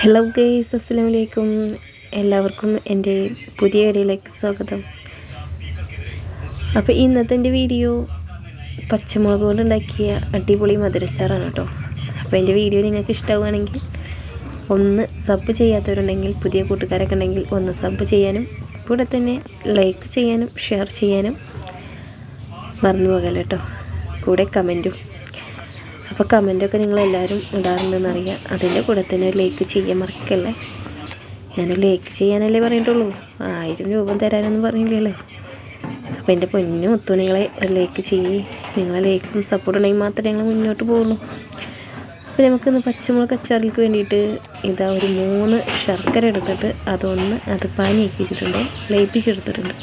Hello guys അസ്സാം വലൈക്കും എല്ലാവർക്കും എന്റെ പുതിയ വീഡിയോയിലേക്ക് സ്വാഗതം. അപ്പോൾ ഇന്നത്തെ എന്റെ വീഡിയോ പച്ചമുളക് കൊണ്ട് ഉണ്ടാക്കിയ അടിപൊളി മധുരച്ചാറാണ് കേട്ടോ. അപ്പോൾ എന്റെ വീഡിയോ നിങ്ങൾക്ക് ഇഷ്ടമാവുകയാണെങ്കിൽ ഒന്ന് സബ് ചെയ്യാത്തവരുണ്ടെങ്കിൽ പുതിയ കൂട്ടുകാരൊക്കെ ഉണ്ടെങ്കിൽ ഒന്ന് സബ് ചെയ്യാനും കൂടെ തന്നെ ലൈക്ക് ചെയ്യാനും ഷെയർ ചെയ്യാനും മറന്നു പോകല്ലോ കേട്ടോ. കൂടെ കമന്റും അപ്പോൾ കമന്റൊക്കെ നിങ്ങളെല്ലാവരും ഇടാറുണ്ടെന്നറിയാം. അതിന്റെ കൂടെ തന്നെ ലൈക്ക് ചെയ്യാൻ മറക്കല്ലേ? ഞാൻ ലൈക്ക് ചെയ്യാനല്ലേ പറഞ്ഞിട്ടുള്ളൂ. ആയിരം രൂപ തരാനൊന്നും പറഞ്ഞില്ലല്ലോ. അപ്പോൾ എന്റെ പൊന്നും ഒത്തു നിങ്ങളെ ലൈക്ക് ചെയ്യും. നിങ്ങളെ ലൈക്കും സപ്പോർട്ട് ഉണ്ടെങ്കിൽ മാത്രമേ ഞങ്ങൾ മുന്നോട്ട് പോകുള്ളൂ. അപ്പോൾ നമുക്കിന്ന് പച്ചമുളക് അച്ചാറിലേക്ക് വേണ്ടിയിട്ട് ഇതാ ഒരു മൂന്ന് ശർക്കര എടുത്തിട്ട് അതൊന്ന് അത് പാനിയാക്കി വെച്ചിട്ടുണ്ട്. ലയിപ്പിച്ചെടുത്തിട്ടുണ്ട്.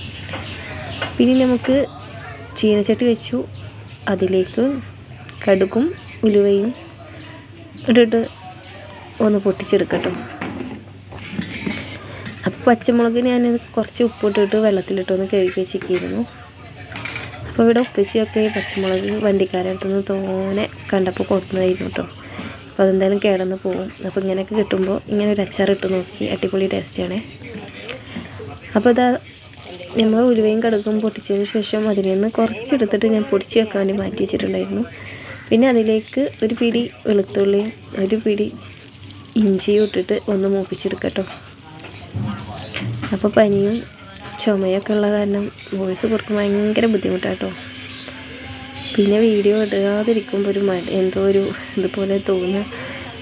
പിന്നെ നമുക്ക് ചീനച്ചട്ടി വെച്ചു. അതിലേക്ക് കടുകും ഉലുവയും ഇട്ടിട്ട് ഒന്ന് പൊട്ടിച്ചെടുക്കട്ടോ. അപ്പോൾ പച്ചമുളക് ഞാൻ കുറച്ച് ഉപ്പിട്ടിട്ട് വെള്ളത്തിലിട്ടൊന്ന് കഴുകി വെച്ചിരിക്കുന്നു. അപ്പോൾ ഇവിടെ ഉപ്പച്ചിയൊക്കെ പച്ചമുളക് വണ്ടിക്കാരടുത്തുനിന്ന് തോനെ കണ്ടപ്പോൾ കൊടുക്കുന്നതായിരുന്നു കേട്ടോ അപ്പോൾ അതെന്തായാലും കേടന്ന് പോകും. അപ്പോൾ ഇങ്ങനെയൊക്കെ കിട്ടുമ്പോൾ ഇങ്ങനെ ഒരു അച്ചാർ ഇട്ട് നോക്കി. അടിപൊളി ടേസ്റ്റാണ് അപ്പോൾ അതാ നമ്മൾ ഉലുവയും കടുകും പൊട്ടിച്ചതിന് ശേഷം അതിൽ നിന്ന് കുറച്ചെടുത്തിട്ട് ഞാൻ പൊടിച്ച് വെക്കാൻ വേണ്ടി മാറ്റി വെച്ചിട്ടുണ്ടായിരുന്നു. പിന്നെ അതിലേക്ക് ഒരു പിടി വെളുത്തുള്ളിയും ഒരു പിടി ഇഞ്ചിയും ഇട്ടിട്ട് ഒന്ന് മൂപ്പിച്ചെടുക്കട്ടോ. അപ്പോൾ പനിയും ചുമയൊക്കെ ഉള്ള കാരണം വോയിസ് കൊടുക്കുമ്പോൾ ഭയങ്കര ബുദ്ധിമുട്ടാട്ടോ. പിന്നെ വീഡിയോ ഇടാതിരിക്കുമ്പോൾ ഒരു മടി എന്തോ ഒരു ഇതുപോലെ തോന്നുക.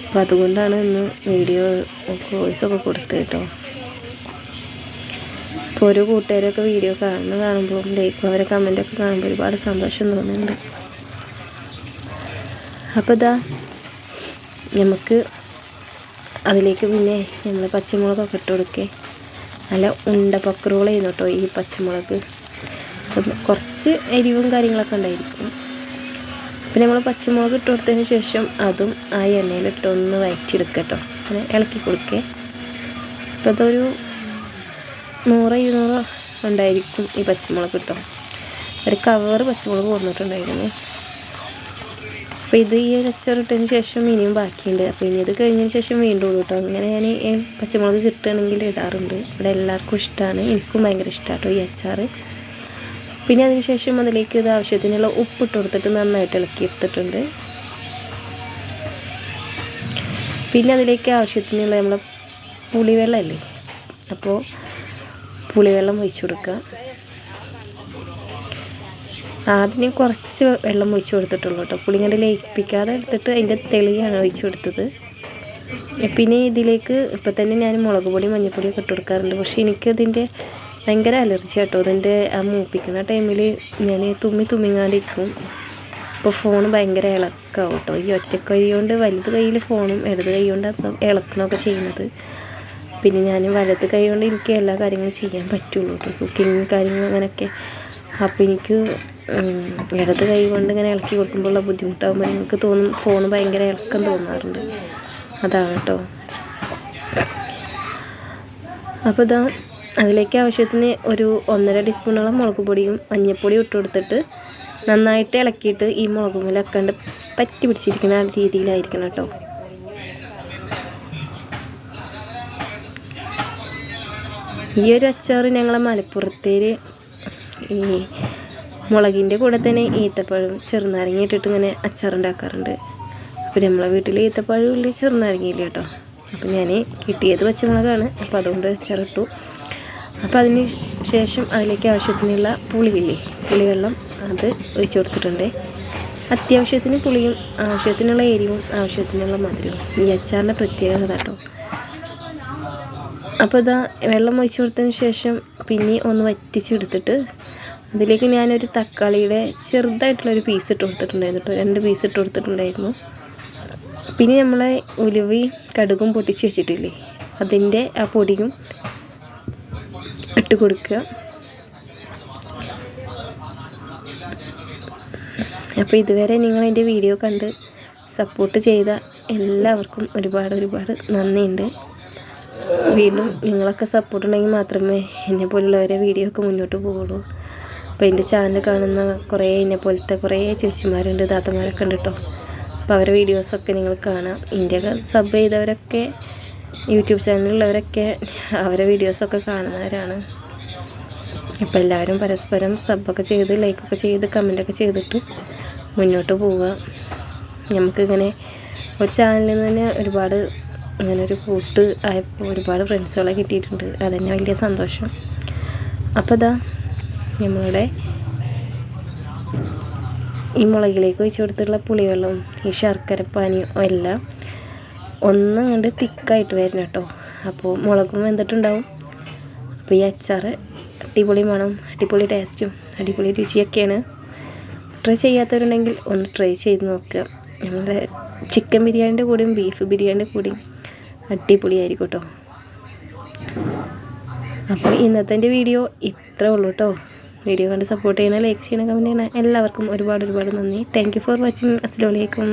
അപ്പോൾ അതുകൊണ്ടാണ് ഇന്ന് വീഡിയോ വോയിസൊക്കെ കൊടുത്തത് കേട്ടോ. ഇപ്പോൾ ഓരോ കൂട്ടുകാരൊക്കെ വീഡിയോ കാണുന്ന കാണുമ്പോൾ ലൈക്കും അവരെ കമന്റൊക്കെ കാണുമ്പോൾ ഒരുപാട് സന്തോഷം തോന്നുന്നുണ്ട്. അപ്പോൾ ഇതാ നമുക്ക് അതിലേക്ക് പിന്നെ നമ്മൾ പച്ചമുളകൊക്കെ ഇട്ട് കൊടുക്കേ. നല്ല ഉണ്ട പക്രോൾ ചെയ്യുന്നു കേട്ടോ ഈ പച്ചമുളക്. കുറച്ച് എരിവും കാര്യങ്ങളൊക്കെ ഉണ്ടായിരിക്കും. പിന്നെ നമ്മൾ പച്ചമുളക് ഇട്ട് കൊടുത്തതിന് ശേഷം അതും ആ എണ്ണയിലിട്ടൊന്ന് വയറ്റിയെടുക്കുക കേട്ടോ അങ്ങനെ ഇളക്കി കൊടുക്കേ. അപ്പോൾ അതൊരു നൂറ് ഇരുന്നൂറ് ഉണ്ടായിരിക്കും ഈ പച്ചമുളക് കേട്ടോ ഒരു കവറ് പച്ചമുളക് കൊടുത്തിട്ടുണ്ടായിരുന്നു അപ്പോൾ ഇത് ഈ അച്ചാറിട്ടതിന് ശേഷം ഇനിയും ബാക്കിയുണ്ട്. അപ്പോൾ ഇനി ഇത് കഴിഞ്ഞതിന് ശേഷം വീണ്ടും കേട്ടോ അങ്ങനെ ഞാൻ പച്ചമുളക് കിട്ടുകയാണെങ്കിൽ ഇടാറുണ്ട്. ഇവിടെ എല്ലാവർക്കും ഇഷ്ടമാണ് എനിക്കും ഭയങ്കര ഇഷ്ടമാട്ടോ ഈ അച്ചാർ. പിന്നെ അതിന് ശേഷം അതിലേക്ക് ഇത് ആവശ്യത്തിനുള്ള ഉപ്പ് ഇട്ട് കൊടുത്തിട്ട് നന്നായിട്ട് ഇളക്കി എടുത്തിട്ടുണ്ട്. പിന്നെ അതിലേക്ക് ആവശ്യത്തിനുള്ള നമ്മളെ പുളിവെള്ളമല്ലേ? അപ്പോൾ പുളിവെള്ളം ഒഴിച്ചു കൊടുക്കുക. ആദ്യം കുറച്ച് വെള്ളം ഒഴിച്ചു കൊടുത്തിട്ടുള്ളൂ കേട്ടോ. പുളിങ്ങണ്ട് ലയിപ്പിക്കാതെ എടുത്തിട്ട് അതിന്റെ തെളിയാണ് ഒഴിച്ചു കൊടുത്തത്. പിന്നെ ഇതിലേക്ക് ഇപ്പം തന്നെ ഞാൻ മുളക് പൊടി മഞ്ഞൾപ്പൊടിയൊക്കെ ഇട്ട് കൊടുക്കാറുണ്ട്. പക്ഷേ എനിക്കതിന്റെ ഭയങ്കര അലർജി കേട്ടോ. അതിന്റെ ആ മൂപ്പിക്കുന്ന ടൈമിൽ ഞാൻ തുമ്മി തുമ്മിങ്ങാണ്ടിരിക്കും. ഇപ്പോൾ ഫോൺ ഭയങ്കര ഇളക്കാവും കേട്ടോ. ഈ ഒറ്റ കൊണ്ട് വലുത് കയ്യിൽ ഫോണും ഇടത് കൈ കൊണ്ട് ഇളക്കണമൊക്കെ ചെയ്യുന്നത്. പിന്നെ ഞാൻ വലത് കൈ കൊണ്ട് എനിക്ക് എല്ലാ കാര്യങ്ങളും ചെയ്യാൻ പറ്റുള്ളൂ കേട്ടോ. കുക്കിങ് കാര്യങ്ങൾ അങ്ങനെയൊക്കെ. അപ്പോൾ എനിക്ക് ഇടത് കൈ കൊണ്ട് ഇങ്ങനെ ഇളക്കി കൊടുക്കുമ്പോഴുള്ള ബുദ്ധിമുട്ടാകുമ്പോൾ നിങ്ങൾക്ക് തോന്നും ഫോൺ ഭയങ്കര ഇളക്കം തോന്നാറുണ്ട്. അതാണ് കേട്ടോ. അപ്പോൾ ഇതാ അതിലേക്ക് ആവശ്യത്തിന് ഒരു ഒന്നര ടീസ്പൂണോളം മുളക് പൊടിയും മഞ്ഞൾപ്പൊടിയും ഇട്ട് കൊടുത്തിട്ട് നന്നായിട്ട് ഇളക്കിയിട്ട് ഈ മുളക് മുലൊക്കെ പറ്റി പിടിച്ചിരിക്കുന്ന രീതിയിലായിരിക്കണം കേട്ടോ. ഈ ഒരു അച്ചാർ ഞങ്ങളെ മലപ്പുറത്തേര് ഈ മുളകിന്റെ കൂടെ തന്നെ ഈത്തപ്പഴം ചെറുനാരങ്ങ ഇട്ടിട്ട് ഇങ്ങനെ അച്ചാറുണ്ടാക്കാറുണ്ട്. അപ്പോൾ നമ്മളെ വീട്ടിൽ ഈത്തപ്പഴം ഇല്ല ചെറുനാരങ്ങയില്ല കേട്ടോ? അപ്പോൾ ഞാൻ കിട്ടിയത് പച്ചമുളകാണ്. അപ്പോൾ അതുകൊണ്ട് അച്ചാറിട്ടു. അപ്പോൾ അതിന് ശേഷം അതിലേക്ക് ആവശ്യത്തിനുള്ള പുളിയില്ലേ? പുളിവെള്ളം അത് ഒഴിച്ചു കൊടുത്തിട്ടുണ്ട്. അത്യാവശ്യത്തിന് പുളിയും ആവശ്യത്തിനുള്ള എരിവും ആവശ്യത്തിനുള്ള മധുരവും. ഈ അച്ചാറിന്റെ പ്രത്യേകത കേട്ടോ അപ്പോൾ ഇതാ വെള്ളം ഒഴിച്ചു കൊടുത്തതിന് ശേഷം പിന്നെ ഒന്ന് വറ്റിച്ചെടുത്തിട്ട് അതിലേക്ക് ഞാനൊരു തക്കാളിയുടെ ചെറുതായിട്ടുള്ളൊരു പീസ് ഇട്ട് കൊടുത്തിട്ടുണ്ടായിരുന്നു കേട്ടോ രണ്ട് പീസ് ഇട്ട് കൊടുത്തിട്ടുണ്ടായിരുന്നു. പിന്നെ നമ്മളെ ഉലുവി കടുകും പൊട്ടിച്ച് വെച്ചിട്ടില്ലേ? അതിന്റെ ആ പൊടിയും ഇട്ട് കൊടുക്കുക. അപ്പോൾ ഇതുവരെ നിങ്ങൾ എന്റെ വീഡിയോ കണ്ട് സപ്പോർട്ട് ചെയ്ത എല്ലാവർക്കും ഒരുപാട് ഒരുപാട് നന്ദിയുണ്ട്. വീണ്ടും നിങ്ങളൊക്കെ സപ്പോർട്ട് ഉണ്ടെങ്കിൽ മാത്രമേ എന്നെ പോലുള്ളവരെ വീഡിയോ ഒക്കെ മുന്നോട്ട് പോകുള്ളൂ അപ്പോൾ എന്റെ ചാനൽ കാണുന്ന കുറേ എന്നെ പോലത്തെ കുറേ ചേച്ചിമാരുണ്ട് താത്തമാരൊക്കെ ഉണ്ട് കേട്ടോ അപ്പോൾ അവരുടെ വീഡിയോസൊക്കെ നിങ്ങൾ കാണാം. ഇന്ത്യയ്ക്ക് സബ് ചെയ്തവരൊക്കെ യൂട്യൂബ് ചാനലുള്ളവരൊക്കെ അവരെ വീഡിയോസൊക്കെ കാണുന്നവരാണ്. അപ്പോൾ എല്ലാവരും പരസ്പരം സബ്ബൊക്കെ ചെയ്ത് ലൈക്കൊക്കെ ചെയ്ത് കമന്റൊക്കെ ചെയ്തിട്ട് മുന്നോട്ട് പോവുക. നമുക്കിങ്ങനെ ഒരു ചാനലിൽ നിന്ന് തന്നെ ഒരുപാട് അങ്ങനെ ഒരു കൂട്ട് ആയപ്പോൾ ഒരുപാട് ഫ്രണ്ട്സുകളെ കിട്ടിയിട്ടുണ്ട്. അതന്നെ വലിയ സന്തോഷം. അപ്പോൾ ഇതാ നമ്മളുടെ ഈ മുളകിലേക്ക് ഒഴിച്ച് കൊടുത്തിട്ടുള്ള പുളിവെള്ളവും ഈ ശർക്കരപ്പാനിയും എല്ലാം ഒന്നും കണ്ട് തിക്കായിട്ട് വരണം കേട്ടോ. അപ്പോൾ മുളകും വെന്തിട്ടുണ്ടാവും. അപ്പോൾ ഈ അച്ചാർ അടിപൊളി മണം അടിപൊളി ടേസ്റ്റും അടിപൊളി രുചിയൊക്കെയാണ്. ട്രൈ ചെയ്യാത്തവരുണ്ടെങ്കിൽ ഒന്ന് ട്രൈ ചെയ്ത് നോക്കുക. നമ്മുടെ ചിക്കൻ ബിരിയാണിന്റെ കൂടെയും ബീഫ് ബിരിയാണിന്റെ കൂടെയും അടിപൊളിയായിരിക്കും കേട്ടോ. അപ്പോൾ ഇന്നത്തെ വീഡിയോ ഇത്രേ ഉള്ളൂ കേട്ടോ. വീഡിയോ കണ്ട് സപ്പോർട്ട് ചെയ്യണം ലൈക്ക് ചെയ്യണം കമന്റ് ചെയ്യണം എല്ലാവർക്കും ഒരുപാട് ഒരുപാട് നന്ദി. താങ്ക് ഫോർ വാച്ചിങ് അസ്സാം വലൈക്കും